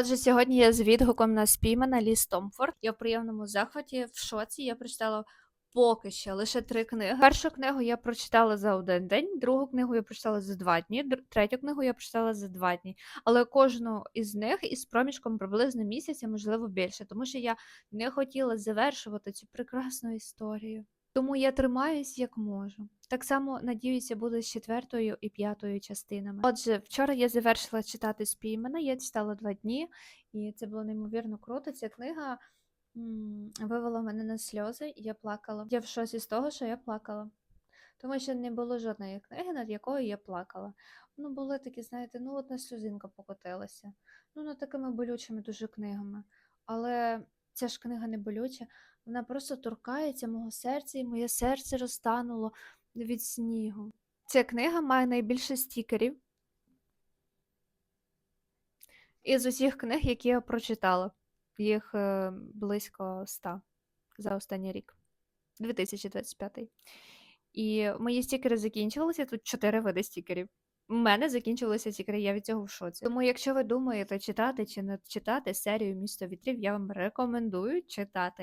Отже, сьогодні я з відгуком на спіймана Ліс Томфорд. Я в приємному захваті, в шоці. Я прочитала поки що лише три книги. Першу книгу я прочитала за один день, другу книгу я прочитала за два дні, третю книгу я прочитала за два дні. Але кожну із них із проміжком приблизно місяця, можливо, більше, тому що я не хотіла завершувати цю прекрасну історію. Тому я тримаюсь як можу. Так само надіюся, буде з четвертою і п'ятою частинами. Отже, вчора я завершила читати спіймана, я читала два дні, і це було неймовірно круто. Ця книга вивела мене на сльози, і я плакала. Я в шоці з того, що я плакала. Тому що не було жодної книги, над якою я плакала. Ну, були такі, знаєте, ну одна сльозинка покотилася. Ну, над такими болючими дуже книгами. Але ця ж книга не болюча, вона просто торкається мого серця, і моє серце розтануло від снігу. Ця книга має найбільше стікерів із усіх книг, які я прочитала. Їх е, близько 100 за останній рік, 2025. І мої стікери закінчувалися. Тут чотири види стікерів. У мене закінчилися стікери, я від цього в шоці. Тому, якщо ви думаєте читати чи не читати серію Місто вітрів, я вам рекомендую читати.